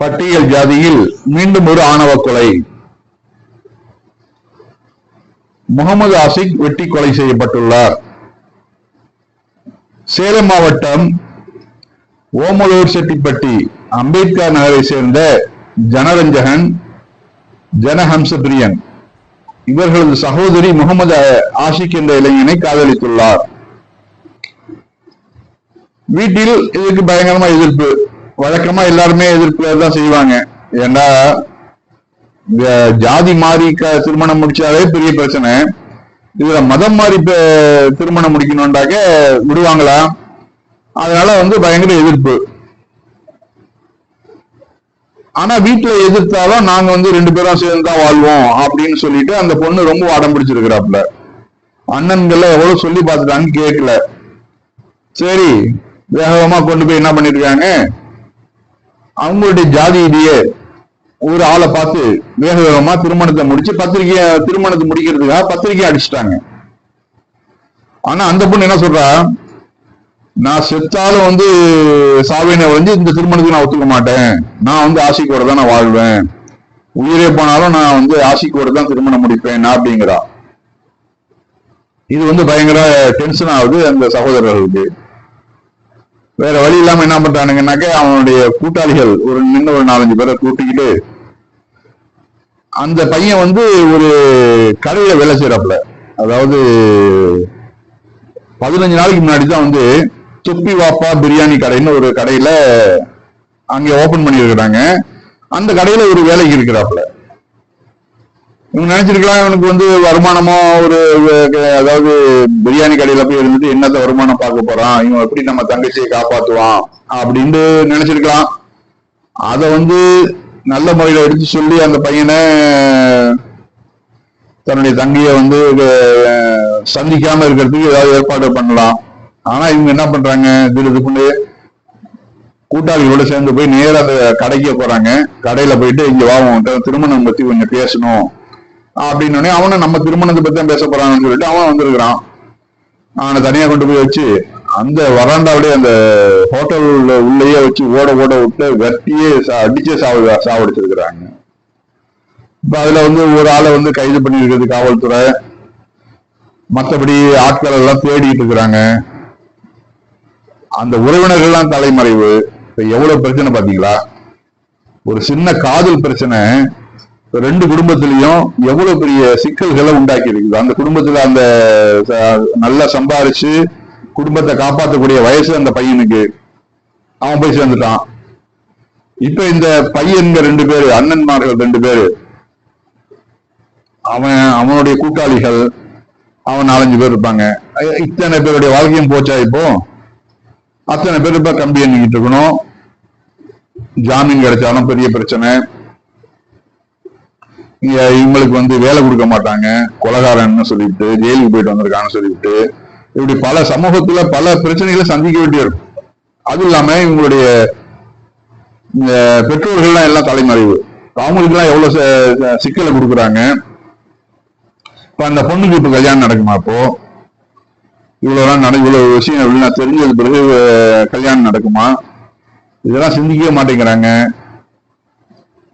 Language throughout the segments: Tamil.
பட்டியல் ஜாதியில் மீண்டும் ஒரு ஆணவ கொலை. முகமது ஆசிக் வெட்டி கொலை செய்யப்பட்டுள்ளார். சேலம் மாவட்டம் ஓமலூர் செட்டிப்பட்டி அம்பேத்கர் நகரை சேர்ந்த ஜனரஞ்சகன் ஜனஹம்சபிரியன். இவர்களது சகோதரி முகமது ஆஷிக் என்ற இளைஞனை காதலித்துள்ளார். வீட்டில் இதுக்கு பயங்கரமா எதிர்ப்பு. வழக்கமா எல்லாருமே எதிர்ப்பு தான் செய்வாங்க. ஏன்னா இந்த ஜாதி மாறி க- திருமணம் முடிச்சாலே பெரிய பிரச்சனை. இதுல மதம் மாறி திருமணம் முடிக்கணும்டாக்க விடுவாங்களா? அதனால வந்து பயங்கர எதிர்ப்பு. ஆனா வீட்டுல எதிர்த்தாலும் நாங்க வந்து ரெண்டு பேரும் சேர்ந்து தான் வாழ்வோம் அப்படின்னு சொல்லிட்டு அந்த பொண்ணு ரொம்ப அடம் பிடிச்சிருக்கிறாப்ல அண்ணன்கள் எவ்வளவு சொல்லி பார்த்துட்டாங்க கேட்கல. சரி வேகமா கொண்டு போய் என்ன பண்ணிருக்காங்க? அவங்களுடைய ஜாதியிலேயே ஒரு ஆளை பார்த்து வேக வேகமா திருமணத்தை முடிச்சு பத்திரிக்கைய திருமணத்தை முடிக்கிறதுக்காக பத்திரிக்கை அடிச்சிட்டாங்க. ஆனா அந்த பொண்ணு என்ன சொல்றா? நான் செத்தாலும் வந்து சாவினை வந்து இந்த திருமணத்துக்கு நான் ஒத்துக்க மாட்டேன். நான் வந்து ஆசைக்கோட தான் நான் வாழ்வேன். உயிரே போனாலும் நான் வந்து ஆசைக்கோட தான் திருமணம் முடிப்பேன் நான் அப்படிங்கிறா. இது வந்து பயங்கர டென்ஷன் ஆகுது அந்த சகோதரர்களுக்கு. வேற வழி இல்லாம என்ன பண்றானுங்கன்னாக்க அவனுடைய கூட்டாளிகள் ஒரு நின்று ஒரு நாலஞ்சு பேரை கூட்டிக்கிட்டு அந்த பையன் வந்து ஒரு கடையில வேலை செய்யறாப்புல அதாவது பதினஞ்சு நாளைக்கு முன்னாடி தான் வந்து துப்பி வாப்பா பிரியாணி கடைன்னு ஒரு கடையில அங்க ஓபன் பண்ணியிருக்கிறாங்க. அந்த கடையில ஒரு வேலைக்கு இருக்கிறாப்புல. இவங்க நினைச்சிருக்கலாம் இவனுக்கு வந்து வருமானமோ ஒரு அதாவது பிரியாணி கடையில போய் இருந்துட்டு என்னத்த வருமானம் பார்க்க போறான்? இவன் எப்படி நம்ம தங்கச்சியை காப்பாத்துவான்? அப்படின்ட்டு நினைச்சிருக்கலாம். அத வந்து நல்ல முறையில எடுத்து சொல்லி அந்த பையனை தன்னுடைய தங்கைய வந்து சந்திக்காம இருக்கிறதுக்கு ஏதாவது ஏற்பாடு பண்ணலாம். ஆனா இவங்க என்ன பண்றாங்க? திடுதுப்புண்டு கூட்டாளிகளோட சேர்ந்து போய் நேரா அந்த கடைக்கே போறாங்க. கடையில போயிட்டு இங்க வா திருமணம் பத்தி கொஞ்சம் பேசணும். அப்படின்னு அவனை நம்ம திருமணத்தை பத்தி தான் பேச போறான்னு சொல்லிட்டு அவன் வந்திருக்கிறான். அவனை தனியா கொண்டு போய் வச்சு அந்த வராண்டாவிலே அந்த ஹோட்டல் உள்ளேயே வச்சு ஓட ஓட விட்டு வெட்டியே சா- அடிச்சே சாவு சாவடிச்சிருக்கிறாங்க. இப்ப அதுல வந்து ஒரு ஆளை வந்து கைது பண்ணியிருக்கிறது காவல்துறை. மற்றபடி ஆட்கள் எல்லாம் தேடிட்டு இருக்கிறாங்க. அந்த உறவினர்கள்லாம் தலைமறைவு. இப்ப எவ்வளவு பிரச்சனை பாத்தீங்களா? ஒரு சின்ன காதல் பிரச்சனை. ரெண்டு குடும்பத்திலையும் எவ்வளவு பெரிய சிக்கல்களை உண்டாக்கி இருக்குது அந்த குடும்பத்துல அந்த நல்லா சம்பாரிச்சு குடும்பத்தை காப்பாற்றக்கூடிய வயசு அந்த பையனுக்கு. அவன் போய் சேர்ந்துட்டான். இப்ப இந்த பையன்க ரெண்டு பேரு அண்ணன்மார்கள் ரெண்டு பேரு அவன் அவனுடைய கூட்டாளிகள் அவன் நாலஞ்சு பேர் இருப்பாங்க. இத்தனை பேருடைய வாழ்க்கையும் போச்சா இப்போ? அத்தனை பேர் இப்ப கம்பி எண்ணிக்கிட்டு இருக்கணும். ஜாமீன் கிடைச்சாலும் பெரிய பிரச்சனை. இவங்களுக்கு வந்து வேலை கொடுக்க மாட்டாங்க. கொலகாரன்னு சொல்லிட்டு ஜெயிலுக்கு போயிட்டு வந்திருக்கான்னு சொல்லிட்டு இப்படி பல சமூகத்துல பல பிரச்சனைகளை சந்திக்க வேண்டியிருக்கும் அது இல்லாம இவங்களுடைய இந்த பெற்றோர்கள்லாம் எல்லாம் தலைமறைவு. அவங்களுக்கு எல்லாம் எவ்வளவு ச- சிக்கலை கொடுக்குறாங்க. இப்ப அந்த பொண்ணுக்கு இப்ப கல்யாணம் நடக்குமா அப்போ? இவ்வளவு நட இவ்வளவு விஷயம் எப்படின்னா தெரிஞ்சது பிறகு கல்யாணம் நடக்குமா? இதெல்லாம் சிந்திக்கவே மாட்டேங்கிறாங்க.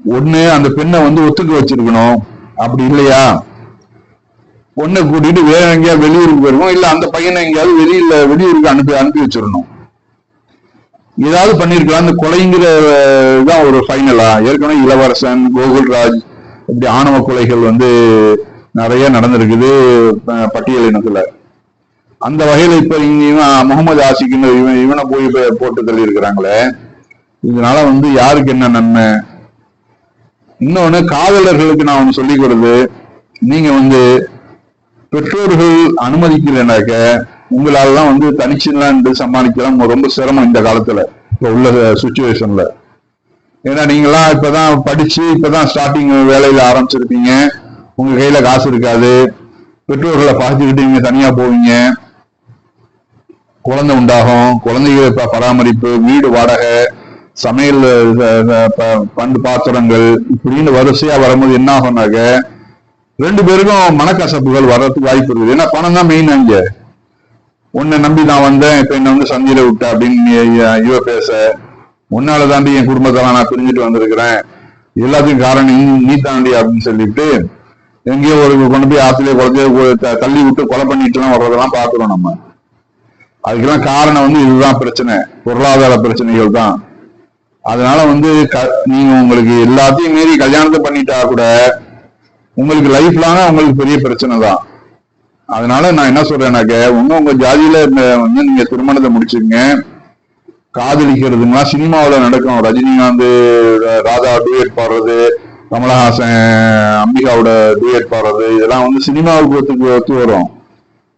ஒண்ணு அந்த பெண்ணை வந்து ஒத்துக்க வச்சிருக்கணும். அப்படி இல்லையா? பொண்ணை கூட்டிட்டு வேற எங்கேயாவது வெளியூருக்கு போயிருக்கோம் இல்ல அந்த பையனை எங்கேயாவது வெளியில வெளியூருக்கு அனுப்பி அனுப்பி வச்சிடணும். ஏதாவது பண்ணிருக்கலாம். அந்த கொலைங்கிற தான் ஒரு ஃபைனலா ஏற்கனவே இளவரசன் கோகுல்ராஜ் இப்படி ஆணவ கொலைகள் வந்து நிறைய நடந்திருக்குது பட்டியல் இனத்துல அந்த வகையில இப்ப இங்க இவன் முகமது ஆசிக்குன்னு இவன் இவனை போய் போட்டு தள்ளி இருக்கிறாங்களே இதனால வந்து யாருக்கு என்ன நன்மை? இன்னொன்னு காதலர்களுக்கு நான் ஒண்ணு சொல்லிக் கொடுது நீங்க வந்து பெற்றோர்கள் அனுமதிக்கலைனாக்க உங்களாலலாம் வந்து தனிச்சுலாம் சமாளிக்கலாம். ரொம்ப சிரமம் இந்த காலத்துல இப்ப உள்ள சுச்சுவேஷன்ல ஏன்னா நீங்களாம் இப்பதான் படிச்சு இப்பதான் ஸ்டார்டிங் வேலையில ஆரம்பிச்சிருப்பீங்க. உங்க கையில காசு இருக்காது. பெற்றோர்களை பார்த்துக்கிட்டு நீங்க தனியா போவீங்க. குழந்தை உண்டாகும். குழந்தைகளை பராமரிப்பு வீடு வாடகை சமையல் ப- பண்டு பாத்திரங்கள் இப்படின்னு வரிசையா வரும்போது என்ன ஆகும்னாக்க ரெண்டு பேருக்கும் மனக்கசப்புகள் வர்றதுக்கு வாய்ப்பு இருக்குது. ஏன்னா பணம் தான் மெயின் அங்க. உன்னை நம்பி நான் வந்தேன் இப்ப என்ன வந்து சந்தியில விட்ட அப்படின்னு நீ- இவ பேச. உன்னால தாண்டி என் குடும்பத்தெல்லாம் நான் பிரிஞ்சுட்டு வந்திருக்கிறேன். எல்லாத்துக்கும் காரணம் நீ தாண்டி அப்படின்னு சொல்லிட்டு எங்கேயோ ஒரு கொண்டு போய் ஆத்திலே குழந்தைய தள்ளி விட்டு கொலை பண்ணிட்டு எல்லாம் வர்றதெல்லாம் பாக்குறோம் நம்ம. அதுக்கெல்லாம் காரணம் வந்து இதுதான் பிரச்சனை. பொருளாதார பிரச்சனைகள் தான். அதனால வந்து க- நீங்க உங்களுக்கு எல்லாத்தையும் மீறி கல்யாணத்தை பண்ணிட்டா கூட உங்களுக்கு லைஃப் லாங்க உங்களுக்கு பெரிய பிரச்சனை தான். அதனால நான் என்ன சொல்றேன்னாக்க இன்னும் உங்க ஜாதியில வந்து நீங்க திருமணத்தை முடிச்சுங்க காதலிக்கிறதுனா சினிமாவில் நடக்கும். ரஜினிகாந்த் ராதா டூயட் பாடுறது கமலஹாசன் அம்பிகாவோட டூயட் பாடுறது இதெல்லாம் வந்து சினிமாவுக்கு ஒத்து ஒத்து வரும்.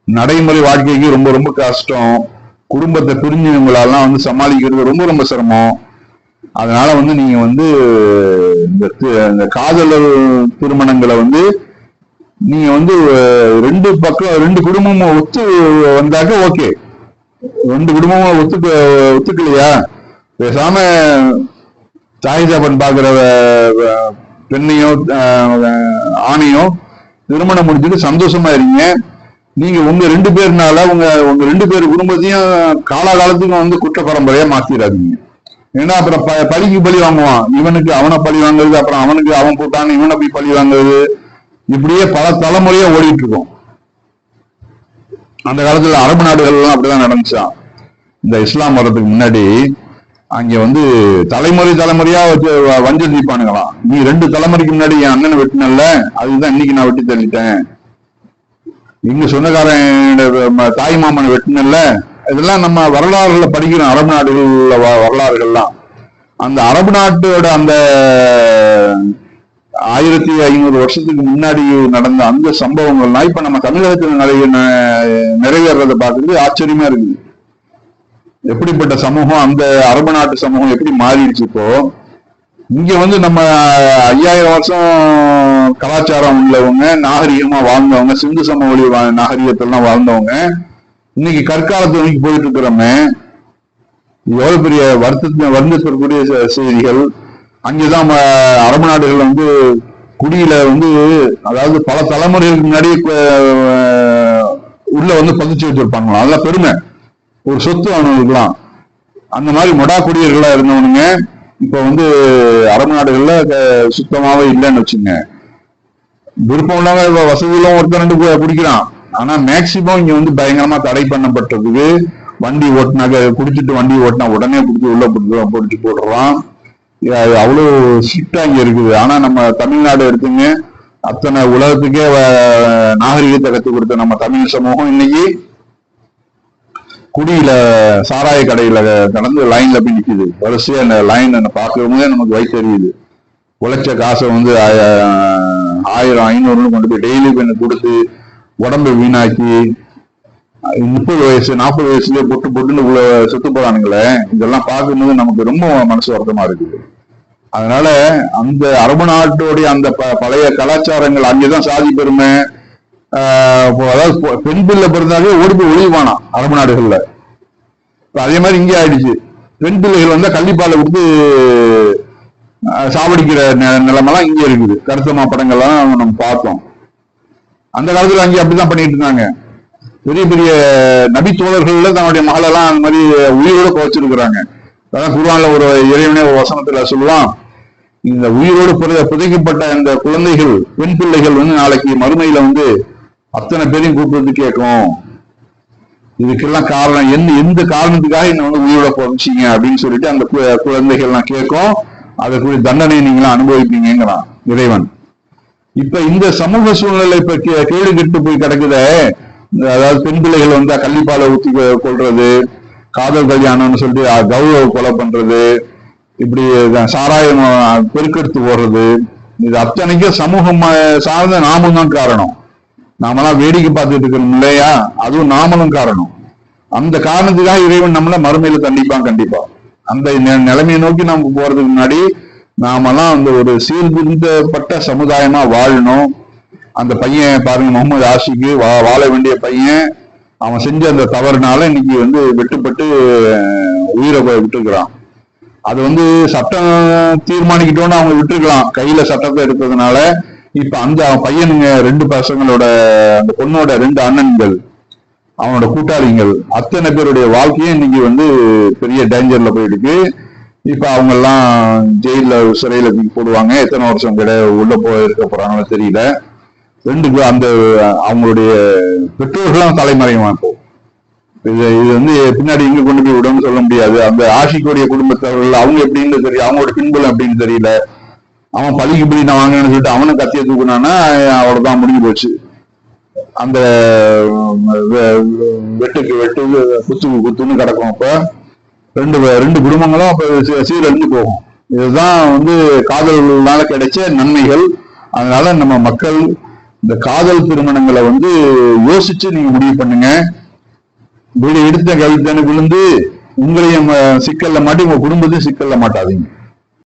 நடைமுறை வாழ்க்கைக்கு ரொம்ப ரொம்ப கஷ்டம். குடும்பத்தை பிரிஞ்சவங்களாலாம் வந்து சமாளிக்கிறது ரொம்ப ரொம்ப சிரமம். அதனால வந்து நீங்க வந்து இந்த தி- இந்த காதலர் திருமணங்களை வந்து நீங்க வந்து ரெண்டு பக்கம் ரெண்டு குடும்பமும் ஒத்து வந்தாக்க ஓகே. ரெண்டு குடும்பமும் ஒத்துக்க ஒத்துக்கலையா? பேசாம சாயிஜாபன் பாக்குற பெண்ணையோ ஆணையோ திருமணம் முடிஞ்சுட்டு சந்தோஷமா இருங்க. நீங்க உங்க ரெண்டு பேர்னால உங்க உங்க ரெண்டு பேர் குடும்பத்தையும் காலாகாலத்துக்கும் வந்து குற்ற பரம்பரையா மாத்திராதீங்க. ஏன்னா அப்புறம் ப- பழிக்கு பழி வாங்குவான். இவனுக்கு அவனை பழி வாங்குறது அப்புறம் அவனுக்கு அவன் போட்டான் இவனை போய் பழி வாங்குறது. இப்படியே பல தலைமுறையா ஓடிட்டு இருக்கும் அந்த காலத்துல அரபு நாடுகள் எல்லாம் அப்படிதான் நடந்துச்சான் இந்த இஸ்லாம் வர்றதுக்கு முன்னாடி அங்க வந்து தலைமுறை தலைமுறையா வச்சு வ- தீப்பானுங்களாம் நீ ரெண்டு தலைமுறைக்கு முன்னாடி என் அண்ணனை வெட்டினல்ல அதுதான் இன்னைக்கு நான் வெட்டி தள்ளிட்டேன். இங்க சொந்தக்காரன் தாய் மாமனை வெட்டினல்ல இதெல்லாம் நம்ம வரலாறுல படிக்கிறோம் அரபு நாடுகள்ல வ- வரலாறுகள்லாம். அந்த அரபு நாட்டோட அந்த ஆயிரத்தி ஐநூறு வருஷத்துக்கு முன்னாடி நடந்த அந்த சம்பவங்கள்லாம் இப்ப நம்ம தமிழகத்துல நிறைய நிறைவேறத பார்க்கறது ஆச்சரியமா இருக்குது. எப்படிப்பட்ட சமூகம் அந்த அரபு நாட்டு சமூகம் எப்படி மாறிடுச்சு இப்போ? இங்க வந்து நம்ம ஐயாயிரம் வருஷம் கலாச்சாரம் உள்ளவங்க நாகரிகமா வாழ்ந்தவங்க சிந்து சமவெளி வா- நாகரிகத்தெல்லாம் வாழ்ந்தவங்க இன்னைக்கு கற்காலத்தை நோக்கி போயிட்டு இருக்கிறோமே எவ்வளவு பெரிய வருத்தத்தை வருந்தத்திற்குரிய சொல்லக்கூடிய செய்திகள். அங்கேதான் அரபு நாடுகள் வந்து குடியில வந்து அதாவது பல தலைமுறைகளுக்கு முன்னாடி உள்ள வந்து பதிச்சு வச்சிருப்பாங்களாம். அதெல்லாம் பெருமை. ஒரு சொத்து அவனுக்குலாம் அந்த மாதிரி மொடா குடியர்களா இருந்தவனுங்க இப்ப வந்து அரபு நாடுகள்ல சுத்தமாவே இல்லைன்னு வச்சுங்க விருப்பம் இல்லாம இப்ப வசதியிலும் ஒருத்தர் ரெண்டு குடிக்கிறான். ஆனா மேக்சிமம் இங்க வந்து பயங்கரமா தடை பண்ணப்பட்டிருக்கு வண்டி ஓட்டினாக்க குடிச்சிட்டு வண்டி ஓட்டினா உடனே பிடிச்சி உள்ள பிடிச்சி போட்டு போடுறான் அவ்வளோ அவ்வளவு ஸ்ட்ரிக்டா இங்க இருக்குது. ஆனா நம்ம தமிழ்நாடு எடுத்துங்க. அத்தனை உலகத்துக்கே நாகரிகத்தை கற்றுக் கொடுத்த நம்ம தமிழ் சமூகம் இன்னைக்கு குடியில சாராய கடையில கடந்து லைன்ல போய் நிக்குது. வரிசையா அந்த லைன் பார்க்கும் போதே நமக்கு வயசு தெரியுது. உழைச்ச காசை வந்து ஆய- ஆயிரம் ஐநூறுன்னு கொண்டு போய் டெய்லி போய் கொடுத்து உடம்பை வீணாக்கி முப்பது வயசு நாற்பது வயசுலயே பொட்டு பொட்டுன்னு உள்ள சுத்து போறானுங்களே இதெல்லாம் பார்க்கும்போது நமக்கு ரொம்ப மனசு வருத்தமா இருக்குது. அதனால அந்த அரபு நாட்டோடைய அந்த ப- பழைய கலாச்சாரங்கள் அங்கேதான் சாதி பெருமை அதாவது பெண் பிள்ளை பிறந்தாலே ஓடி போய் ஒழிவானா அரபு நாடுகள்ல? அதே மாதிரி இங்கே ஆயிடுச்சு. பெண் பிள்ளைகள் வந்தா கள்ளிப்பாலை கொடுத்து சாவடிக்கிற நிலைமெல்லாம் இங்கே இருக்குது. கருத்தமா படங்கள்லாம் நம்ம பார்த்தோம். அந்த காலத்துல அங்கே அப்படிதான் பண்ணிட்டு இருந்தாங்க. பெரிய பெரிய நபி தோழர்கள்ல தன்னுடைய மகளெல்லாம் அந்த மாதிரி உயிரோட குறைச்சிருக்கிறாங்க அதான் குருவான்ல ஒரு இறைவனே ஒரு வசனத்துல சொல்லுவான் இந்த உயிரோடு புதை- புதைக்கப்பட்ட இந்த குழந்தைகள் பெண் பிள்ளைகள் வந்து நாளைக்கு மறுமையில வந்து அத்தனை பேரையும் கூப்பிட்டு கேட்கும். இதுக்கெல்லாம் காரணம் என்ன எந்த காரணத்துக்காக என்ன வந்து உயிரோட புதைச்சிங்க? அப்படின்னு சொல்லிட்டு அந்த கு- குழந்தைகள்லாம் கேட்கும். அதற்குரிய தண்டனையை நீங்களாம் அனுபவிப்பீங்கிறான் இறைவன். இப்ப இந்த சமூக சூழ்நிலை இப்ப கே- கேடு கெட்டு போய் கிடக்குதே. அதாவது பெண் பிள்ளைகள் வந்தா கள்ளிப்பாலை ஊத்தி கொள்றது காதல் கல்யாணம்னு சொல்லிட்டு கௌரவ கொலை பண்றது இப்படி சாராயம் பெருக்கெடுத்து போடுறது. இது அத்தனைக்கும் சமூகம் சார்ந்த நாமும் தான் காரணம். நாமெல்லாம் வேடிக்கை பார்த்துட்டு இருக்கணும் இல்லையா? அதுவும் நாமளும் காரணம். அந்த காரணத்துக்காக இறைவன் நம்மள மறுமையில தண்டிப்பான் கண்டிப்பா. அந்த நிலைமையை நோக்கி நம்ம போறதுக்கு முன்னாடி நாமெல்லாம் அந்த ஒரு சீர்திருந்தப்பட்ட சமுதாயமா வாழணும். அந்த பையன் பாருங்க முகமது ஆஷிக்கு வா வாழ வேண்டிய பையன். அவன் செஞ்ச அந்த தவறுனால இன்னைக்கு வந்து வெட்டுப்பட்டு உயிரை போய் விட்டுருக்கிறான். அது வந்து சட்டம் தீர்மானிக்கிட்டோன்னு அவங்க விட்டுருக்கலாம். கையில சட்டத்தை எடுத்ததுனால இப்ப அந்த பையனுங்க ரெண்டு பசங்களோட அந்த பொண்ணோட ரெண்டு அண்ணன்கள் அவனோட கூட்டாளிகள் அத்தனை பேருடைய வாழ்க்கையும் இன்னைக்கு வந்து பெரிய டேஞ்சர்ல போயிருக்கு இப்ப அவங்க எல்லாம் ஜெயில சிறையில போடுவாங்க. எத்தனை வருஷம் கிட உள்ள போய் இருக்க போகிறாங்களோ தெரியல. ரெண்டு பேர் அந்த அவங்களுடைய பெற்றோர்கள்லாம் தலைமறைவா இப்போ. இது இது வந்து பின்னாடி இங்கே கொண்டு போய் விடணும்னு சொல்ல முடியாது. அந்த ஆஷிக்குடைய குடும்பத்தவர்கள் அவங்க எப்படின்னு தெரியும் அவங்களோட பின்புலம் அப்படின்னு தெரியல. அவன் பழிக்கு பலி நான் வாங்கினேன்னு சொல்லிட்டு அவனும் கத்திய தூக்குனானா அவ்வளவுதான் முடிஞ்சு போச்சு. அந்த வெ- வெட்டுக்கு வெட்டு குத்துக்கு குத்துன்னு கிடக்கும் அப்போ. ரெண்டு ரெண்டு குடும்பங்களும் அப்ப சீரழிஞ்சு போகும். இதுதான் வந்து காதல்னால கிடைச்ச நன்மைகள். அதனால நம்ம மக்கள் இந்த காதல் திருமணங்களை வந்து யோசிச்சு நீங்க முடிவு பண்ணுங்க. வீடு எடுத்த கவித்தனை விழுந்து உங்களையும் சிக்கல்ல மாட்டி உங்க குடும்பத்தையும் சிக்கல்ல மாட்டாதீங்க.